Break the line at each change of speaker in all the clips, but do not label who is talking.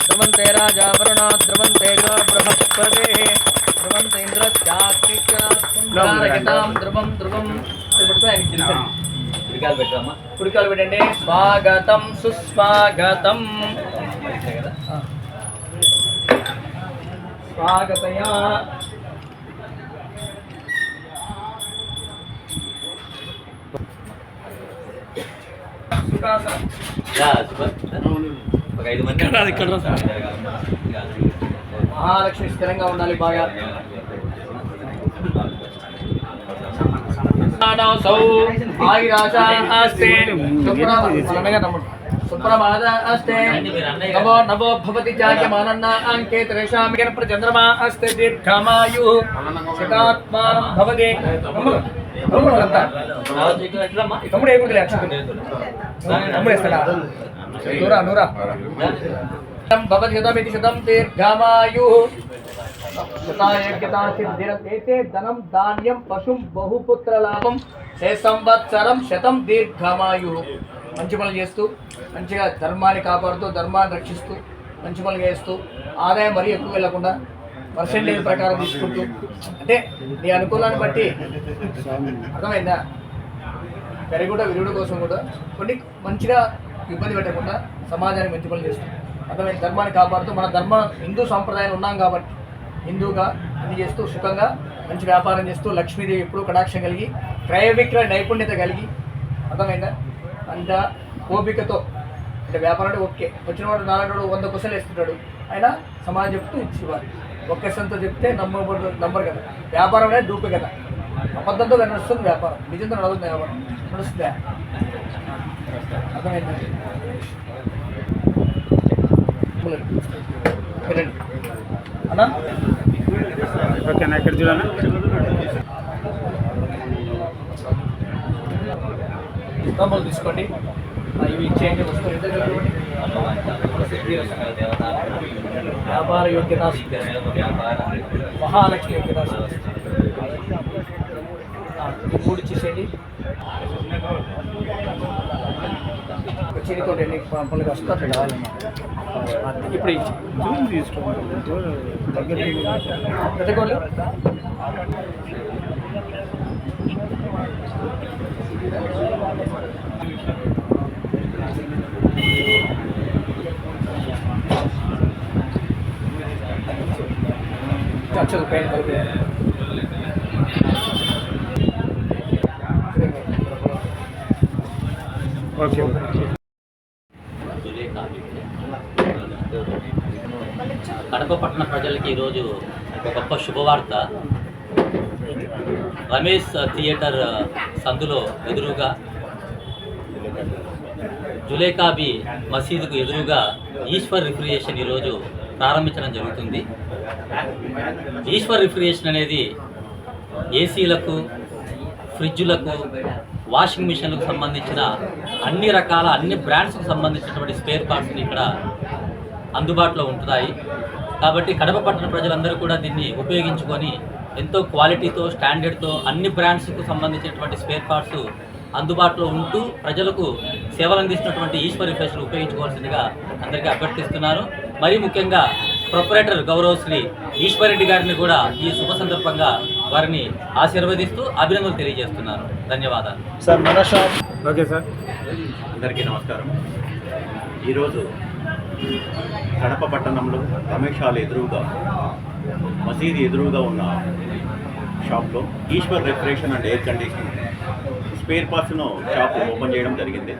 ధ్రువంతే రాజావరుణా ధ్రువంతే బృహస్పతే ధ్రువంత ఇంద్రశ్చాత్మికం ధ్రువం ధ్రువం
కుడికాలు పెట్టమ్మా
కుడికాలు పెట్టండి స్వాగతం సుస్వాగతం స్వాగతయా మహాలక్ష్మి స్థిరంగా ఉండాలి బాగా. సౌ ఆగిరాజాస్తే సుప్రమాదాస్తే నవో నవో భవతి జాయమానన్న అంకే త్రేషామిగన ప్రచంద్రమా అస్తే దీర్ఘమాయు శతాత్మానం భవతి తమ్ముడు వేస్తాడా నూరా నూరా. శతం దీర్ఘమాయు ధనం ధాన్యం పశుం బహుపుత్ర లాభం ఏ సంవత్సరం శతం దీర్ఘమాయు. మంచి పనులు చేస్తూ మంచిగా ధర్మాన్ని కాపాడుతూ ధర్మాన్ని రక్షిస్తూ మంచి పనులు చేస్తూ ఆదాయం మరీ ఎక్కువ వెళ్ళకుండా పర్సెంటేజ్ ప్రకారం తీసుకుంటూ అంటే నీ అనుకూలాన్ని బట్టి అర్థమైందా? పెరుగుట విరుగుడు కోసం కూడా కొన్ని మంచిగా ఇబ్బంది పెట్టకుండా సమాజానికి మంచి పనులు చేస్తాం. అర్థమైన ధర్మాన్ని కాపాడుతూ మన ధర్మ హిందూ సాంప్రదాయం ఉన్నాం కాబట్టి హిందూగా అన్ని చేస్తూ సుఖంగా మంచి వ్యాపారం చేస్తూ లక్ష్మీదేవి ఎప్పుడూ కటాక్షం కలిగి క్రయ విక్రయ నైపుణ్యత కలిగి అర్థమైందా? అంత ఓపికతో అంటే వ్యాపారం అంటే ఓకే. వచ్చిన వాడు నాలుగు వంద కుసలు వేస్తుంటాడు. అయినా సమాజం చెప్తూ ఇచ్చేవారు. ఒక్క సంతో చెప్తే నమ్మబడు నంబర్ కదా. వ్యాపారం అనేది డూపే కదా. అబద్ధంతో నడుస్తుంది వ్యాపారం. నిజంతో నడుస్తుంది వ్యాపారం. నడుస్తుందా? అర్థమైందండి అన్నా?
ఓకేనా ఇక్కడ
తీసుకోండి. ఇవి ఇచ్చేయండి వస్తువులు. ఎంత వ్యాపార యోగ్యత మహాలక్ష్మి యోగ్యత మూడు ఇచ్చేసేయండి చేతితో ఎన్ని పనులు వస్తారు అట్లా ఇప్పుడు
జూమ్ తీసుకోండి దగ్గర
పెద్దగోళ్ళు అక్షర పెయిన్ కలిపి
ఓకే
కడప పట్టణ ప్రజలకి ఈరోజు ఒక గొప్ప శుభవార్త. రమేష్ థియేటర్ సందులో ఎదురుగా జులేకాబీ మసీదుకు ఎదురుగా ఈశ్వర్ రిఫ్రిజరేషన్ ఈరోజు ప్రారంభించడం జరుగుతుంది. ఈశ్వర్ రిఫ్రిజరేషన్ అనేది ఏసీలకు ఫ్రిడ్జులకు వాషింగ్ మిషన్లకు సంబంధించిన అన్ని రకాల అన్ని బ్రాండ్స్కు సంబంధించినటువంటి స్పేర్ పార్ట్స్ని ఇక్కడ అందుబాటులో ఉంటున్నాయి. కాబట్టి కడప పట్టణ ప్రజలందరూ కూడా దీన్ని ఉపయోగించుకొని ఎంతో క్వాలిటీతో స్టాండర్డ్తో అన్ని బ్రాండ్స్కు సంబంధించినటువంటి స్పేర్ పార్ట్స్ అందుబాటులో ఉంటూ ప్రజలకు సేవలు అందిస్తున్నటువంటి ఈశ్వర్ రిఫ్రెషన్ ఉపయోగించుకోవాల్సిందిగా అందరికీ అభ్యర్థిస్తున్నాను. మరీ ముఖ్యంగా ప్రొపరేటర్ గౌరవశ్రీ ఈశ్వరెడ్డి గారిని కూడా ఈ శుభ సందర్భంగా వారిని ఆశీర్వదిస్తూ అభినందనలు తెలియజేస్తున్నాను ధన్యవాదాలు.
సార్ మన షాప్. Okay sir.
అందరికీ నమస్కారం. ఈరోజు కడప పట్టణంలో రమేష్ హాల్ ఎదురుగా మసీద్ ఎదురుగా ఉన్న షాప్లో Eshwar refrigeration and air conditioning spare పార్ట్స్ను shop open చేయడం జరిగింది.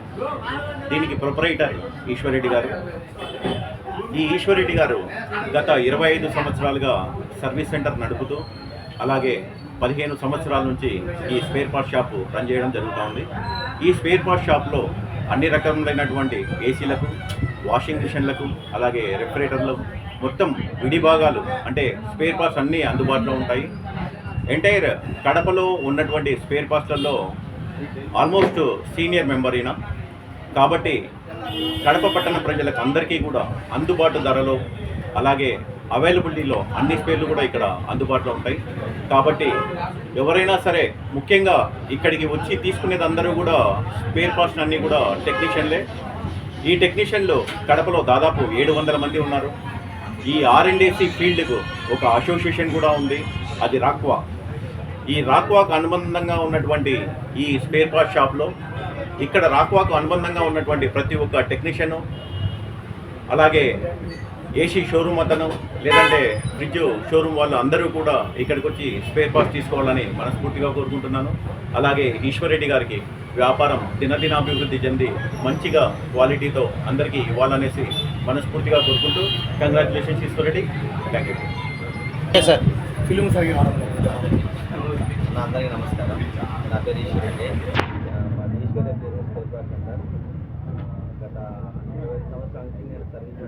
దీనికి ప్రొపరైటర్ ఈశ్వరెడ్డి గారు ఈ ఈశ్వరెడ్డి గారు గత ఇరవై ఐదు సంవత్సరాలుగా సర్వీస్ సెంటర్ నడుపుతూ అలాగే పదిహేను సంవత్సరాల నుంచి ఈ స్పేర్ పార్ట్ షాప్ రన్ చేయడం జరుగుతూ ఉంది. ఈ స్పేర్ పార్ట్ షాప్లో అన్ని రకములైనటువంటి ఏసీలకు వాషింగ్ మిషన్లకు అలాగే రెఫ్రిజరేటర్లకు మొత్తం విడి భాగాలు అంటే స్పేర్ పార్ట్స్ అన్నీ అందుబాటులో ఉంటాయి. ఎంటైర్ కడపలో ఉన్నటువంటి స్పేర్ పార్ట్స్లలో ఆల్మోస్ట్ సీనియర్ మెంబర్ ఈయన. కాబట్టి కడప పట్టణ ప్రజలకు అందరికీ కూడా అందుబాటు ధరలో అలాగే అవైలబిలిటీలో అన్ని స్పేర్లు కూడా ఇక్కడ అందుబాటులో ఉంటాయి. కాబట్టి ఎవరైనా సరే ముఖ్యంగా ఇక్కడికి వచ్చి తీసుకునేది అందరూ కూడా స్పేర్ పార్ట్స్ అన్నీ కూడా టెక్నీషియన్లే. ఈ టెక్నీషియన్లు కడపలో దాదాపు ఏడు వందల మంది ఉన్నారు. ఈ ఆర్ఎండ్ఏసీ ఫీల్డ్కు ఒక అసోసియేషన్ కూడా ఉంది. అది రాక్వా. ఈ రాక్వాకు అనుబంధంగా ఉన్నటువంటి ఈ స్పేర్ పార్ట్ షాప్లో ఇక్కడ రాక్వాకు అనుబంధంగా ఉన్నటువంటి ప్రతి ఒక్క టెక్నీషియను అలాగే ఏసీ షోరూమ్ అతను లేదంటే ఫ్రిడ్జ్ షోరూమ్ వాళ్ళు అందరూ కూడా ఇక్కడికి వచ్చి స్పేర్ పార్ట్స్ తీసుకోవాలని మనస్ఫూర్తిగా కోరుకుంటున్నాను. అలాగే ఈశ్వరెడ్డి గారికి వ్యాపారం దినదినాభివృద్ధి చెంది మంచిగా క్వాలిటీతో అందరికీ ఇవ్వాలనేసి మనస్ఫూర్తిగా కోరుకుంటూ congratulations Eshwar Reddy thank you
sir
film
అందరికీ నమస్కారం. నా పేరు ఈశ్వర్ రెడ్డి ఆ, మాది సార్ స్పేర్ గత ఇరవై సంవత్సరాల నుంచి నేను సర్వీస్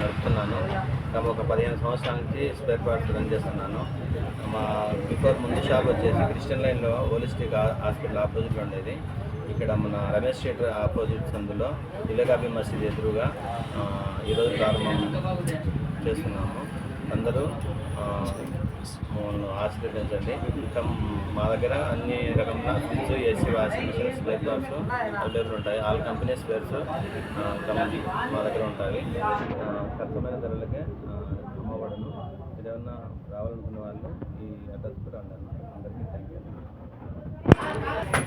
నడుపుతున్నాను. గత ఒక పదిహేను సంవత్సరాల నుంచి స్పేర్ పార్ట్స్ రన్ చేస్తున్నాను. మా బిఫోర్ ముందు షాప్ వచ్చేసి క్రిస్టియన్ లైన్లో హోలిస్టిక్ హాస్పిటల్ ఆపోజిట్లో ఉండేది. ఇక్కడ మన రమేష్ స్ట్రీట్ ఆపోజిట్ సందులో ఇలగాబి మసీద్ ఎదురుగా ఈరోజు ప్రారంభం చేస్తున్నాము. అందరూ మమ్మల్ని ఆశీర్వదించండి. ఇంకా మా దగ్గర అన్ని రకముల fridge AC washing machine spare parts available ఉంటాయి. ఆల్ కంపెనీ స్పేర్స్ మా దగ్గర ఉంటాయి. సరసమైన ధరలకే అమ్మబడను ఏమన్నా రావాలనుకున్న వాళ్ళు ఈ అడ్రస్ కూడా ఉండాలి. అందరికీ thank you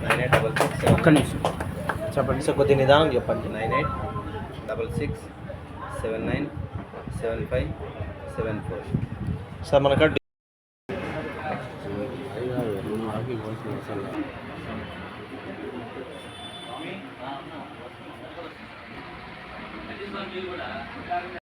nine eight double six
ఒక్క నిమిషం. చెప్పండి.
సార్ కొద్ది నిదానం చెప్పండి. Nine eight double six seven nine seven five seven four. Sir మనకు